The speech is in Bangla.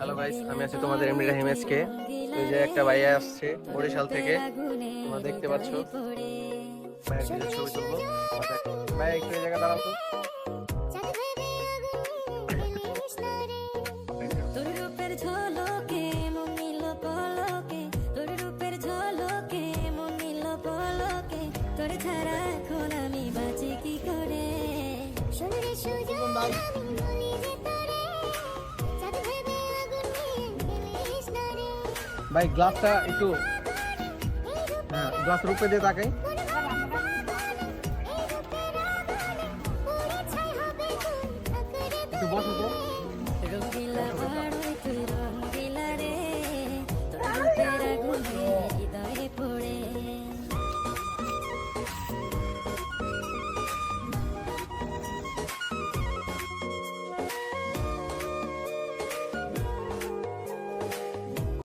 হ্যালো গাইস আমি আছি তোমাদের এমডি রাহিম এসকে এই যে একটা ভাইয়া আসছে বরিশাল থেকে। তোমরা দেখতে পাচ্ছ। ভাইয়ের কিছু ছবি তুলবো। ভাই একটু এই জায়গা দাঁড়াও তো। তোর ভাই গ্লাসটা একটু হ্যাঁ গ্লাস রূপে দিয়ে তাকে একটু বসো তো।